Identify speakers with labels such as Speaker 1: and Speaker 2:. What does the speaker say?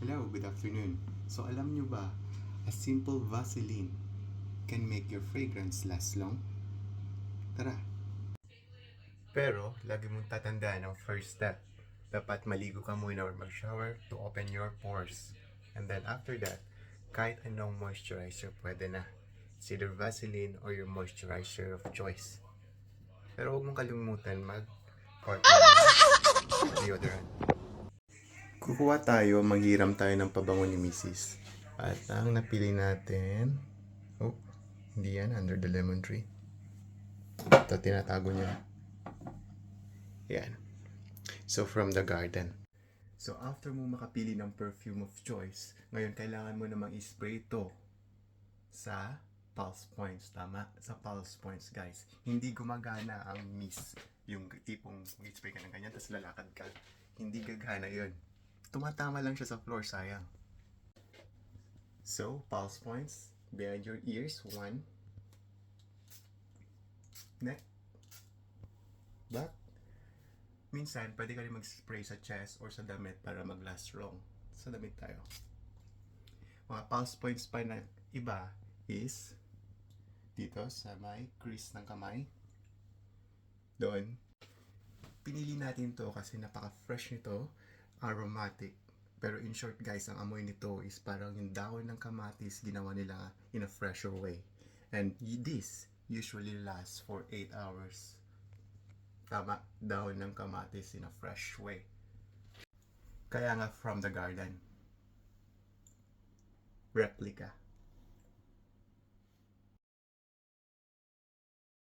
Speaker 1: Hello, good afternoon. So alam nyo ba, a simple Vaseline can make your fragrance last long? Tara! Pero, lagi mong tatandaan ang first step. Dapat maligo ka muna or mag-shower to open your pores. And then after that, kahit anong moisturizer pwede na. It's either Vaseline or your moisturizer of choice. Pero huwag mong kalimutan mag deodorant. Kukuha tayo, manghiram tayo ng pabango ni Mrs. At ang napili natin, oh, hindi yan, under the lemon tree. Ito, tinatago niya. Yan. So, from the garden. So, after mo makapili ng perfume of choice, ngayon kailangan mo namang i-spray ito sa pulse points. Tama? Sa pulse points, guys. Hindi gumagana ang miss. Yung tipong mag-spray ka ng ganyan, tapos lalakad ka. Hindi gagana yon tumatama lang siya sa floor, sayang. So, pulse points behind your ears. One. Neck. Back. Minsan, pwede ka rin mag-spray sa chest or sa damit para mag-last long. Sa damit tayo. Mga pulse points pa na iba is dito sa may crease ng kamay. Doon. Pinili natin to kasi napaka-fresh nito aromatic. Pero in short guys, ang amoy nito is parang yung dahon ng kamatis ginawa nila in a fresher way. And this usually lasts for 8 hours. Tama, dahon ng kamatis in a fresh way. Kaya nga from the garden. Replica.